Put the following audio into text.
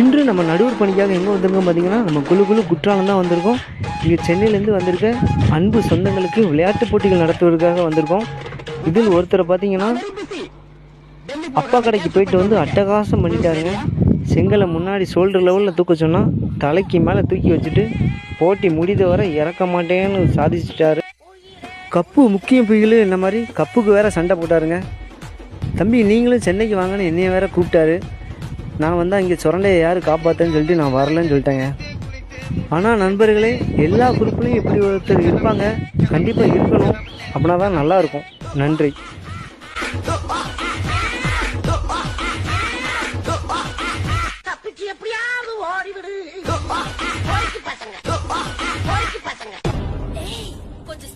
இன்று நம்ம நடுவர் பணிக்காக எங்கே வந்திருக்கோம் பார்த்தீங்கன்னா நம்ம குழு குழு குற்றாலம் தான் வந்திருக்கோம். இங்கே சென்னையிலேருந்து வந்திருக்க அன்பு சொந்தங்களுக்கு விளையாட்டு போட்டிகள் நடத்துவதற்காக வந்திருக்கோம். இதில் ஒருத்தரை பார்த்தீங்கன்னா அப்பா கடைக்கு போயிட்டு வந்து அட்டகாசம் பண்ணிட்டாருங்க. செங்கலை முன்னாடி ஷோல்டர் லெவலில் தூக்க சொன்னால் தலைக்கு மேலே தூக்கி வச்சுட்டு போட்டி முடித வரை இறக்க மாட்டேன்னு சாதிச்சிட்டாரு. கப்பு முக்கிய புயல் இந்த மாதிரி கப்புக்கு வேற சண்டை போட்டாருங்க. தம்பி நீங்களும் சென்னைக்கு வாங்கன்னு என்னைய வேற கூப்பிட்டாரு. நான் வந்து அங்கே சுரண்டையை யார் காப்பாற்றுன்னு சொல்லிட்டு நான் வரலன்னு சொல்லிட்டேங்க. ஆனால் நண்பர்களே எல்லா குரூப்லேயும் இப்படி ஒருத்தர் இருப்பாங்க. கண்டிப்பாக இருக்கணும். அப்படின்னா தான் நல்லாயிருக்கும் நன்றி. கொஞ்சம்